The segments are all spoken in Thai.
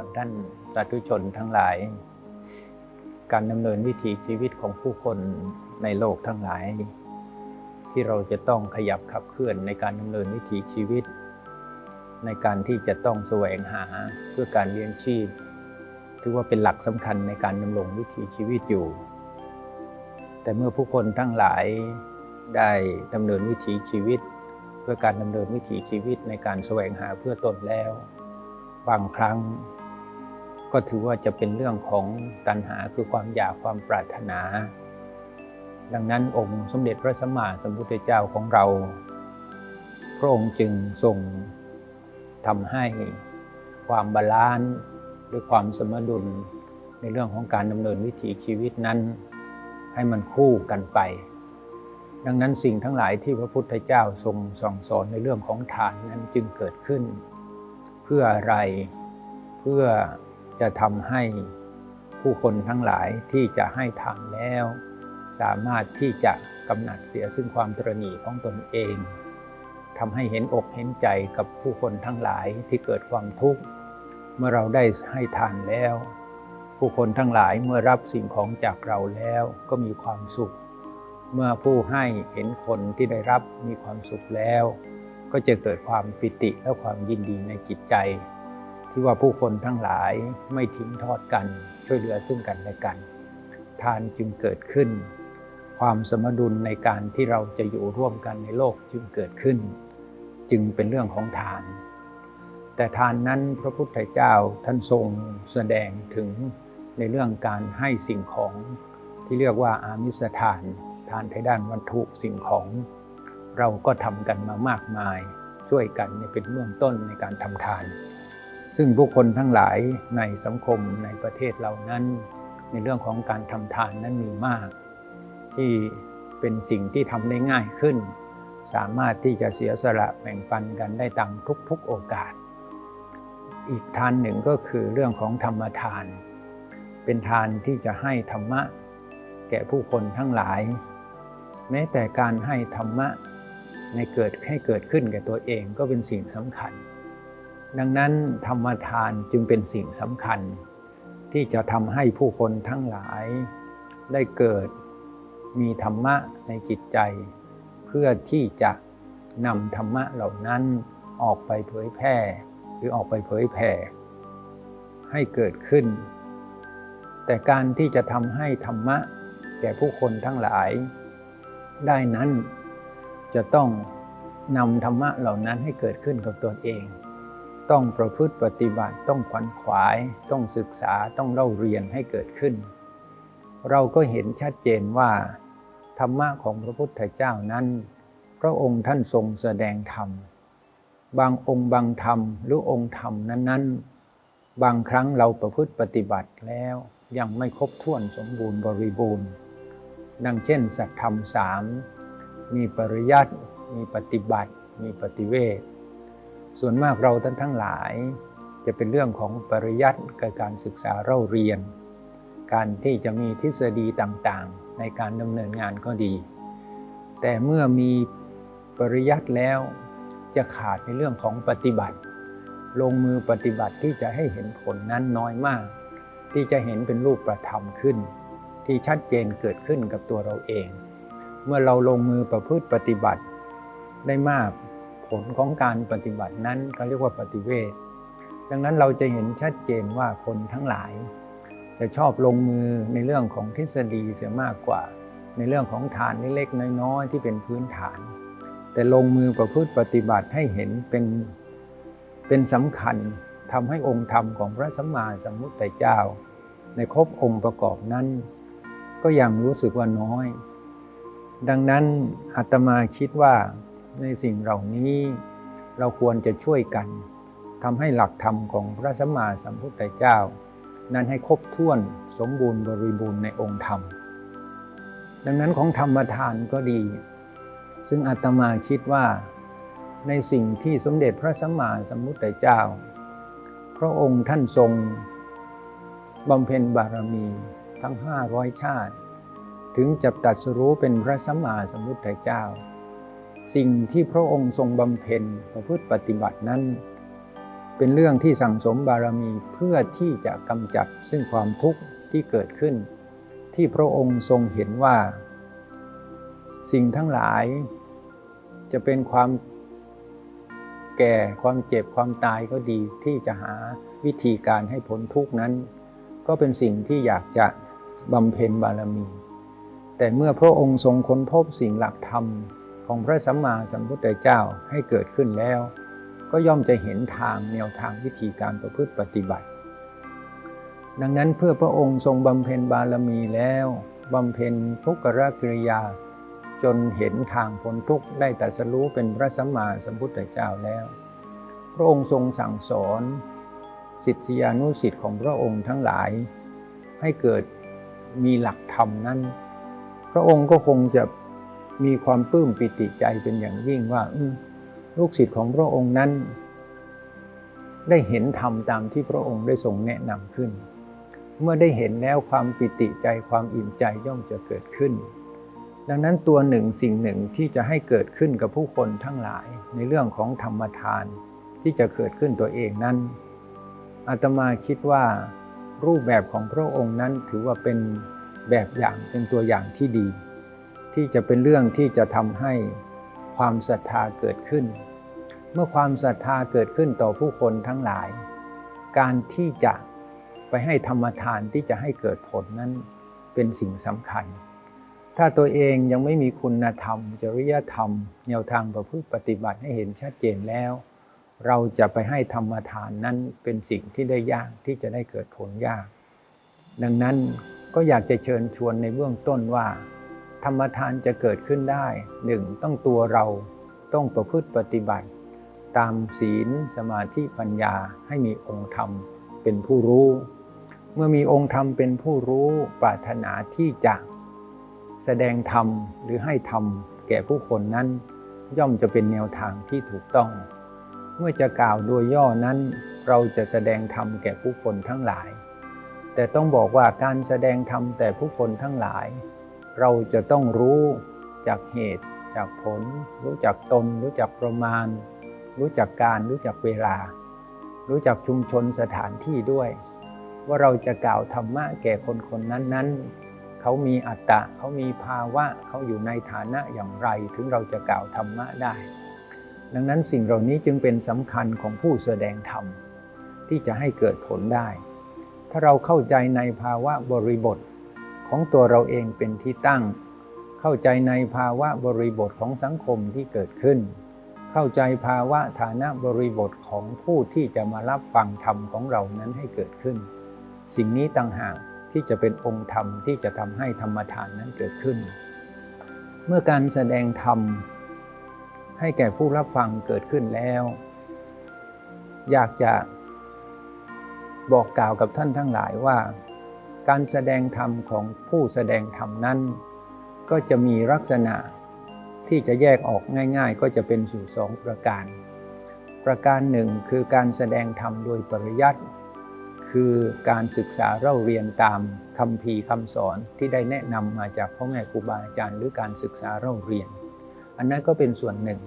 รท่านสาธุชนทั้งหลาย การดำเนินวิถีชีวิตของผู้คนในโลกทั้งหลาย ที่เราจะต้องขยับขับเคลื่อนในการดำเนินวิถีชีวิต ในการที่จะต้องแสวงหาเพื่อการเลี้ยงชีพ ถือว่าเป็นหลักสำคัญในการดำรงวิถีชีวิตอยู่ แต่เมื่อผู้คนทั้งหลายได้ดำเนินวิถีชีวิต เพื่อการดำเนินวิถีชีวิตในการแสวงหาเพื่อตนแล้ว บางครั้ง ก็ถือว่าจะเป็นเรื่องของตัณหาคือความอยากความปรารถนา ดังนั้นองค์สมเด็จพระสัมมาสัมพุทธเจ้าของเรา พระองค์จึงทรงทำให้ความบาลานซ์หรือความสมดุลในเรื่องของการดำเนินวิถีชีวิตนั้น ให้มันคู่กันไป ดังนั้นสิ่งทั้งหลายที่พระพุทธเจ้าทรงส่องสอนในเรื่องของทานนั้นจึงเกิดขึ้น เพื่ออะไรเพื่อ จะทำให้ผู้คนทั้งหลายที่จะให้ทานแล้ว สามารถที่จะกำหนัดเสียซึ่งความตรณีของตนเองทำให้เห็นอกเห็นใจกับผู้คนทั้งหลายที่เกิดความทุกข์ เมื่อเราได้ให้ทานแล้ว ผู้คนทั้งหลายเมื่อรับสิ่งของจากเราแล้วก็มีความสุข เมื่อผู้ให้เห็นคนที่ได้รับมีความสุขแล้ว ก็จะเกิดความปิติและความยินดีในจิตใจ ที่ว่าผู้คนทั้งหลายไม่ทิ้งทอดกัน ช่วยเหลือซึ่งกันและกัน ทานจึงเกิดขึ้น ความสมดุลในการที่เราจะอยู่ร่วมกันในโลกจึงเกิดขึ้น จึงเป็นเรื่องของทาน แต่ทานนั้นพระพุทธเจ้าท่านทรงแสดงถึงในเรื่องการให้สิ่งของที่เรียกว่าอามิสทาน ทานทางด้านวัตถุสิ่งของ เราก็ทำกันมามากมาย ช่วยกันเป็นเบื้องต้นในการทำทาน ซึ่งผู้คนทั้งหลายในสังคมในประเทศเรานั้น ในเรื่องของการทำทานนั้นมีมาก ที่เป็นสิ่งที่ทำได้ง่ายขึ้น สามารถที่จะเสียสละแบ่งปันกันได้ตามทุกๆโอกาส อีกทานหนึ่งก็คือเรื่องของธรรมทาน เป็นทานที่จะให้ธรรมะ แก่ผู้คนทั้งหลาย แม้แต่การให้ธรรมะในเกิดให้เกิดขึ้นแก่ตัวเองก็เป็นสิ่งสำคัญ ดังนั้นธรรมทานจึงเป็นสิ่งสำคัญ ที่จะทำให้ผู้คนทั้งหลายได้เกิดมีธรรมะในจิตใจ เพื่อที่จะนำธรรมะเหล่านั้นออกไปเผยแพร่หรือออกไปเผยแผ่ ให้เกิดขึ้น แต่การที่จะทำให้ธรรมะแก่ผู้คนทั้งหลาย ได้นั้นจะต้องนำธรรมะเหล่านั้นให้เกิดขึ้นกับตนเอง ต้องประพฤติปฏิบัติต้องขวัญขวาย ต้องศึกษาต้องเล่าเรียนให้เกิดขึ้น เราก็เห็นชัดเจนว่า ธรรมะของพระพุทธเจ้านั้น พระองค์ท่านทรงแสดงธรรม บางองค์บางธรรมหรือองค์ธรรมนั้น ๆ บางครั้งเราประพฤติปฏิบัติแล้วยังไม่ครบถ้วนสมบูรณ์บริบูรณ์ ดังเช่น สัตธรรมสามมีปริยัติมีปฏิบัติ มีปฏิเวท ส่วนมากเราท่านทั้งหลาย จะเป็นเรื่องของปริยัติกับการศึกษาเล่าเรียน การที่จะมีทฤษฎีต่างๆ ในการดำเนินงานก็ดี แต่เมื่อมีปริยัติแล้วจะขาดในเรื่องของปฏิบัติ ลงมือปฏิบัติที่จะให้เห็นผลนั้นน้อยมาก ที่จะเห็นเป็นรูปประธรรมขึ้น ที่ชัดเจนเกิดขึ้นกับตัวเราเอง เมื่อเราลงมือประพฤติปฏิบัติได้มาก ผลของการปฏิบัตินั้นก็เรียกว่าปฏิเวทดังนั้นเราจะเห็นชัดเจนว่าคนทั้งหลาย จะชอบลงมือในเรื่องของทฤษฎีเสียมากกว่า ในเรื่องของฐานเล็กๆน้อยๆที่เป็นพื้นฐาน แต่ลงมือประพฤติปฏิบัติให้เห็นเป็นเป็นสำคัญทำให้องค์ธรรมของพระสัมมาสัมพุทธเจ้า ในครบองค์ประกอบนั้น ก็ยังรู้สึกว่าน้อย ดังนั้นอาตมาคิดว่า ในสิ่งเหล่านี้เราควรจะช่วยกันทำให้หลักธรรมของพระสัมมาสัมพุทธเจ้า นั้นให้ครบถ้วนสมบูรณ์บริบูรณ์ในองค์ธรรม ดังนั้นของธรรมทานก็ดี ซึ่งอาตมาคิดว่า ในสิ่งที่สมเด็จพระสัมมาสัมพุทธเจ้า พระองค์ท่านทรงบำเพ็ญบารมีทั้ง 500 ชาติ ถึงจะตัดสรู้เป็นพระสัมมาสัมพุทธเจ้า สิ่งที่พระองค์ทรงบำเพ็ญประพฤติปฏิบัตินั้น เป็นเรื่องที่สั่งสมบารมีเพื่อที่จะกำจัดซึ่งความทุกข์ที่เกิดขึ้น ที่พระองค์ทรงเห็นว่า สิ่งทั้งหลายจะเป็นความแก่ความเจ็บความตายก็ดีที่จะหาวิธีการให้พ้นทุกข์นั้น ก็เป็นสิ่งที่อยากจะบำเพ็ญบารมี แต่เมื่อพระองค์ทรงค้นพบสิ่งหลักธรรม ของพระสัมมาสัมพุทธเจ้าให้เกิดขึ้นแล้ว ก็ย่อมจะเห็นทางแนวทางวิธีการประพฤติปฏิบัติ ดังนั้นเพื่อพระองค์ทรงบำเพ็ญบารมีแล้วบำเพ็ญทุกขกิริยา จนเห็นทางพ้นทุกข์ได้ตรัสรู้เป็นพระสัมมาสัมพุทธเจ้าแล้ว พระองค์ทรงสั่งสอนสิทธิานุสิทธิ์ของพระองค์ทั้งหลาย ให้เกิดมีหลักธรรมนั้น พระองค์ก็คงจะ มีความปลื้มปิติใจเป็นอย่างยิ่งว่าลูกศิษย์ของพระองค์นั้น ได้เห็นธรรมตามที่พระองค์ได้ทรงแนะนำขึ้น เมื่อได้เห็นแล้วความปิติใจความอิ่มใจย่อมจะเกิดขึ้น ดังนั้นตัวหนึ่งสิ่งหนึ่งที่จะให้เกิดขึ้นกับผู้คนทั้งหลายในเรื่องของธรรมทาน ที่จะเกิดขึ้นตัวเองนั้นอาตมาคิดว่ารูปแบบของพระองค์นั้นถือว่าเป็นแบบอย่างเป็นตัวอย่างที่ดี ที่จะเป็นเรื่องที่จะทำให้ความศรัทธาเกิดขึ้น เมื่อความศรัทธาเกิดขึ้นต่อผู้คนทั้งหลาย การที่จะไปให้ธรรมทานที่จะให้เกิดผลนั้นเป็นสิ่งสำคัญ ถ้าตัวเองยังไม่มีคุณธรรม จริยธรรม แนวทางประพฤติปฏิบัติให้เห็นชัดเจนแล้ว เราจะไปให้ธรรมทานนั้นเป็นสิ่งที่ได้ยากที่จะได้เกิดผลยาก ดังนั้นก็อยากจะเชิญชวนในเบื้องต้นว่า ธรรมทานจะเกิดขึ้นได้หนึ่งต้องตัวเราต้องประพฤติปฏิบัติ ตามศีลสมาธิปัญญาให้มีองค์ธรรมเป็นผู้รู้ เมื่อมีองค์ธรรมเป็นผู้รู้ปรารถนาที่จะแสดงธรรมหรือให้ธรรมแก่ผู้คนนั้น ย่อมจะเป็นแนวทางที่ถูกต้อง เมื่อจะกล่าวโดยย่อนั้น เราจะแสดงธรรมแก่ผู้คนทั้งหลาย แต่ต้องบอกว่าการแสดงธรรมแต่ผู้คนทั้งหลาย เราจะต้องรู้จากเหตุจากผล รู้จักตน รู้จักประมาณ รู้จักการรู้จักเวลา รู้จักชุมชนสถานที่ด้วย ว่าเราจะกล่าวธรรมะแก่คนคนนั้นนั้นเขามีอัตตะเขามีภาวะเขาอยู่ในฐานะอย่างไร ถึงเราจะกล่าวธรรมะได้ ดังนั้นสิ่งเหล่านี้จึงเป็นสำคัญของผู้แสดงธรรมที่จะให้เกิดผลได้ ถ้าเราเข้าใจในภาวะบริบท ของตัวเราเองเป็นที่ตั้ง เข้าใจในภาวะบริบทของสังคมที่เกิดขึ้น เข้าใจภาวะฐานะบริบทของผู้ที่จะมารับฟังธรรมของเรานั้นให้เกิดขึ้น สิ่งนี้ต่างหากที่จะเป็นองค์ธรรมที่จะทำให้ธรรมทานนั้นเกิดขึ้น เมื่อการแสดงธรรมให้แก่ผู้รับฟังเกิดขึ้นแล้ว อยากจะบอกกล่าวกับท่านทั้งหลายว่า การแสดงธรรมของผู้แสดงธรรมนั้น ก็จะมีลักษณะที่จะแยกออกง่าย ๆ ก็จะเป็นสู่สองประการ ประการหนึ่งคือการแสดงธรรมโดยปริยัติคือการศึกษาเล่าเรียนตามคำพีคำสอนที่ได้แนะนำมาจากพ่อแม่ครูบาอาจารย์หรือการศึกษาเล่าเรียน อันนั้นก็เป็นส่วนหนึ่ง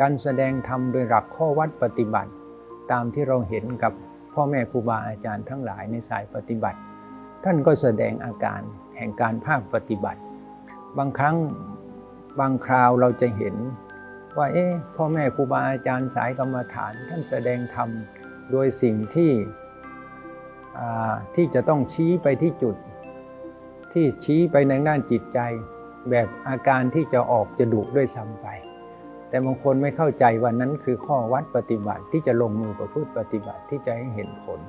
การแสดงธรรมโดยหลักข้อวัดปฏิบัติ ตามที่เราเห็นกับพ่อแม่ครูบาอาจารย์ทั้งหลายในสายปฏิบัติ ท่านก็แสดงอาการแห่งการภาคปฏิบัติ บางครั้งบางคราวเราจะเห็นว่าเอ๊ะพ่อแม่ครูบาอาจารย์สายกรรมฐานท่านแสดงธรรมโดยสิ่งที่ที่จะต้องชี้ไปที่จุด ที่ชี้ไปในด้านจิตใจ แบบอาการที่จะออกจะดุด้วยซ้ำไป แต่บางคนไม่เข้าใจว่านั้นคือข้อวัดปฏิบัติที่จะลงมือประพฤติปฏิบัติที่จะให้เห็นผล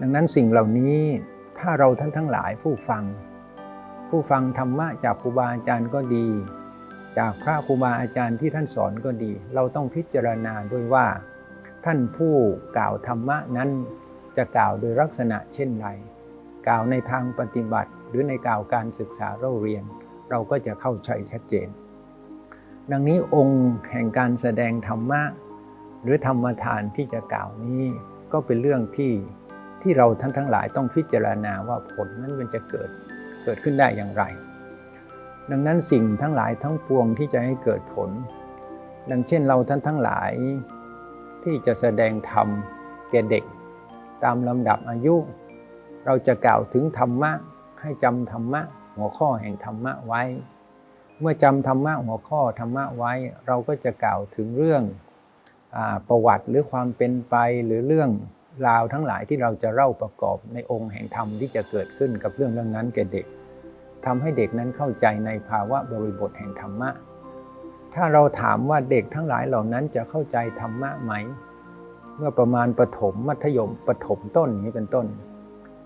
ดังนั้นสิ่งเหล่านี้ ถ้าเราท่านทั้งหลายผู้ฟัง ผู้ฟังธรรมะจากครูบาอาจารย์ก็ดี จากพระครูบาอาจารย์ที่ท่านสอนก็ดี เราต้องพิจารณาด้วยว่า ท่านผู้กล่าวธรรมะนั้นจะกล่าวโดยลักษณะเช่นไรกล่าวในทางปฏิบัติ หรือในกล่าวการศึกษาเราเรียน เราก็จะเข้าใจชัดเจน ดังนี้องค์แห่งการแสดงธรรมะ หรือธรรมทานที่จะกล่าวนี้ก็เป็นเรื่องที่ ที่เราท่านทั้งหลายต้องพิจารณาว่าผลนั้นมันจะเกิดเกิดขึ้นได้อย่างไร ดังนั้นสิ่งทั้งหลายทั้งปวงที่จะให้เกิดผล ดังเช่นเราท่านทั้งหลายที่จะแสดงธรรมแก่เด็ก ตามลำดับอายุ เราจะกล่าวถึงธรรมะให้จำธรรมะหัวข้อแห่งธรรมะไว้ เมื่อจำธรรมะหัวข้อธรรมะไว้ เราก็จะกล่าวถึงเรื่องอประวัติหรือความเป็นไปหรือเรื่อง ราวทั้งหลายที่เราจะเล่าประกอบในองค์แห่งธรรมที่จะเกิดขึ้นกับเรื่องเรื่องนั้นแก่เด็กทำให้เด็กนั้นเข้าใจในภาวะบริบทแห่งธรรมะ ถ้าเราถามว่าเด็กทั้งหลายเหล่านั้นจะเข้าใจธรรมะไหม เมื่อประมาณประถมมัธยมประถมต้นอย่างนี้เป็นต้น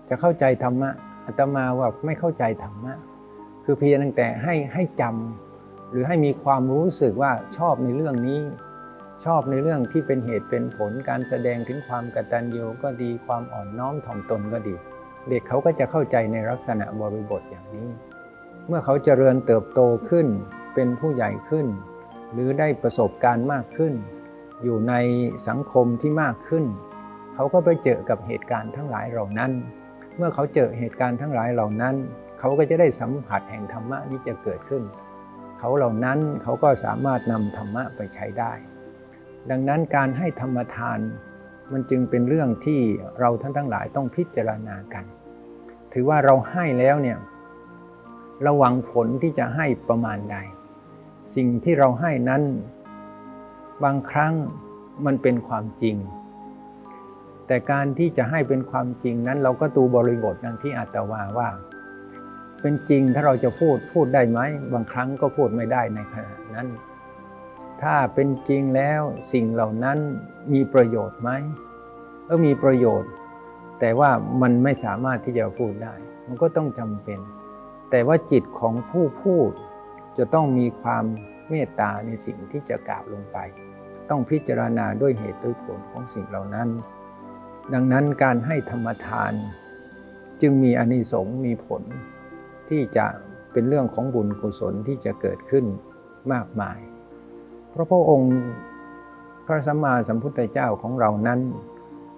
จะเข้าใจธรรมะอาตมาว่าไม่เข้าใจธรรมะคือเพียงแต่ให้ให้จำหรือให้มีความรู้สึกว่าชอบในเรื่องนี้ ชอบในเรื่องที่เป็นเหตุเป็นผลการแสดงถึงความกตัญญูก็ดีความอ่อนน้อมถ่อมตนก็ดี เด็กเขาก็จะเข้าใจในลักษณะบริบทอย่างนี้ เมื่อเขาเจริญเติบโตขึ้น เป็นผู้ใหญ่ขึ้น หรือได้ประสบการณ์มากขึ้น อยู่ในสังคมที่มากขึ้น เขาก็ไปเจอกับเหตุการณ์ทั้งหลายเหล่านั้น เมื่อเขาเจอเหตุการณ์ทั้งหลายเหล่านั้น เขาก็จะได้สัมผัสแห่งธรรมะนี้จะเกิดขึ้น เขาเหล่านั้นเขาก็สามารถนำธรรมะไปใช้ได้ ดังนั้นการให้ธรรมทานมันจึงเป็นเรื่องที่เราท่านทั้งหลายต้องพิจารณากัน ถือว่าเราให้แล้วเนี่ยระวังผลที่จะให้ประมาณใด สิ่งที่เราให้นั้น บางครั้งมันเป็นความจริง แต่การที่จะให้เป็นความจริงนั้นเราก็ดูบริบทดังที่อาตวาว่า เป็นจริงถ้าเราจะพูดพูดได้ไหม บางครั้งก็พูดไม่ได้ในขณะนั้น ถ้าเป็นจริงแล้วสิ่งเหล่านั้นมีประโยชน์ไหมเออมีประโยชน์ แต่ว่ามันไม่สามารถที่จะพูดได้ มันก็ต้องจำเป็น แต่ว่าจิตของผู้พูด จะต้องมีความเมตตาในสิ่งที่จะกล่าวลงไป ต้องพิจารณาด้วยเหตุด้วยผลของสิ่งเหล่านั้น ดังนั้นการให้ธรรมทาน จึงมีอานิสงส์มีผลที่จะเป็นเรื่องของบุญกุศลที่จะเกิดขึ้นมากมาย พระพระองค์พระสัมมาสัมพุทธเจ้าของเรานั้น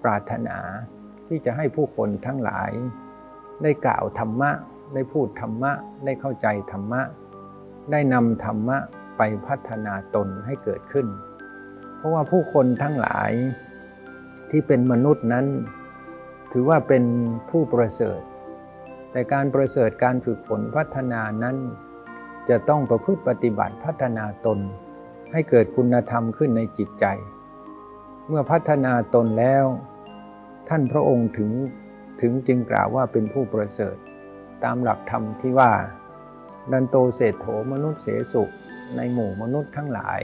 ปรารถนาที่จะให้ผู้คนทั้งหลาย ได้กล่าวธรรมะ ได้พูดธรรมะ ได้เข้าใจธรรมะ ได้นำธรรมะไปพัฒนาตนให้เกิดขึ้น เพราะว่าผู้คนทั้งหลายที่เป็นมนุษย์นั้น ถือว่าเป็นผู้ประเสริฐ แต่การประเสริฐการฝึกฝนพัฒนานั้น จะต้องประพฤติปฏิบัติพัฒนาตน ให้เกิดคุณธรรมขึ้นในจิตใจ เมื่อพัฒนาตนแล้ว ท่านพระองค์ถึงถึงจึงกล่าวว่าเป็นผู้ประเสริฐ ตามหลักธรรมที่ว่า ดันโตเศรษโถมนุษย์เสสุในหมู่มนุษย์ทั้งหลาย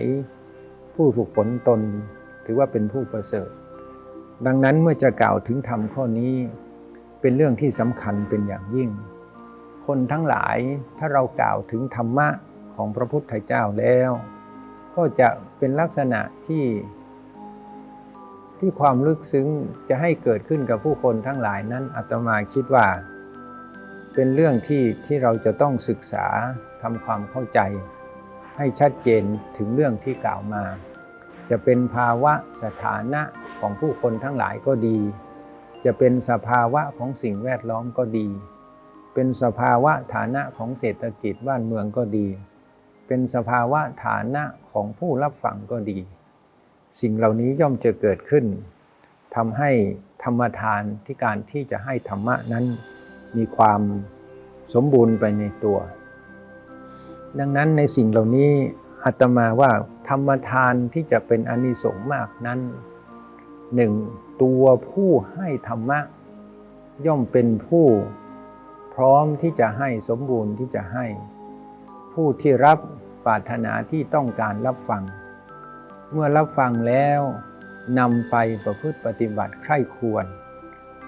ผู้ฝึกฝนตนถือว่าเป็นผู้ประเสริฐ ดังนั้นเมื่อจะกล่าวถึงธรรมข้อนี้ เป็นเรื่องที่สำคัญเป็นอย่างยิ่ง คนทั้งหลายถ้าเรากล่าวถึงธรรมะของพระพุทธเจ้าแล้ว ก็จะเป็นลักษณะที่ ที่ความลึกซึ้งจะให้เกิดขึ้นกับผู้คนทั้งหลายนั้นอาตมาคิดว่า เป็นเรื่องที่ที่เราจะต้องศึกษาทำความเข้าใจ ให้ชัดเจนถึงเรื่องที่กล่าวมา จะเป็นภาวะสถานะของผู้คนทั้งหลายก็ดี จะเป็นสภาวะของสิ่งแวดล้อมก็ดี เป็นสภาวะฐานะของเศรษฐกิจบ้านเมืองก็ดี เป็นสภาวะฐานะของผู้รับฟังก็ดี สิ่งเหล่านี้ย่อมจะเกิดขึ้นทำให้ธรรมทานที่การที่จะให้ธรรมะนั้นมีความสมบูรณ์ไปในตัว ดังนั้นในสิ่งเหล่านี้อาตมาว่าธรรมทานที่จะเป็นอนิสงส์มากนั้นหนึ่งตัวผู้ให้ธรรมะ ย่อมเป็นผู้พร้อมที่จะให้สมบูรณ์ที่จะให้ ผู้ที่รับปรารถนาที่ต้องการรับฟัง เมื่อรับฟังแล้วนำไปประพฤติปฏิบัติใคร่ควร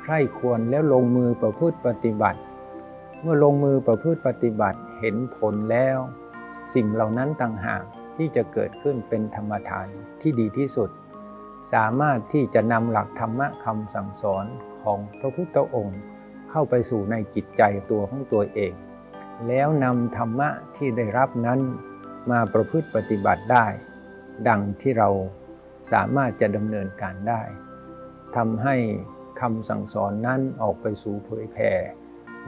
ใคร่ควรแล้วลงมือประพฤติปฏิบัติ เมื่อลงมือประพฤติปฏิบัติเห็นผลแล้ว สิ่งเหล่านั้นต่างหากที่จะเกิดขึ้นเป็นธรรมทานที่ดีที่สุด สามารถที่จะนำหลักธรรมะคำสั่งสอนของพระพุทธองค์ เข้าไปสู่ในจิตใจตัวของตัวเอง แล้วนำธรรมะที่ได้รับนั้นมาประพฤติปฏิบัติได้ ดังที่เราสามารถจะดำเนินการได้ทำให้คำสั่งสอนนั้นออกไปสู่เผยแผ่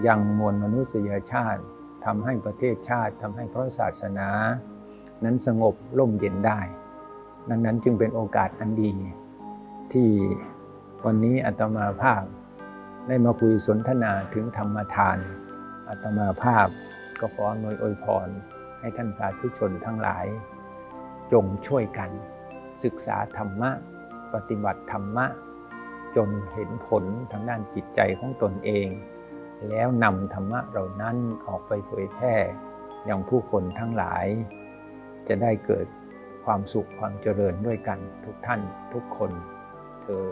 ยังมวลมนุษยชาติทำให้ประเทศชาติทำให้พระศาสนา นั้นสงบร่มเย็นได้ ดังนั้นจึงเป็นโอกาสอันดี ที่วันนี้อาตมาภาพได้มาคุยสนทนาถึงธรรมทาน อาตมาภาพก็ขออำนวยอวยพร ให้ท่านสาธุชนทั้งหลาย จงช่วยกัน ศึกษาธรรมะ ปฏิบัติธรรมะ จนเห็นผลทางด้านจิตใจของตนเอง แล้วนำธรรมะเหล่านั้นออกไปเผยแพร่ยังผู้คนทั้งหลาย จะได้เกิดความสุขความเจริญด้วยกันทุกท่านทุกคนเธอ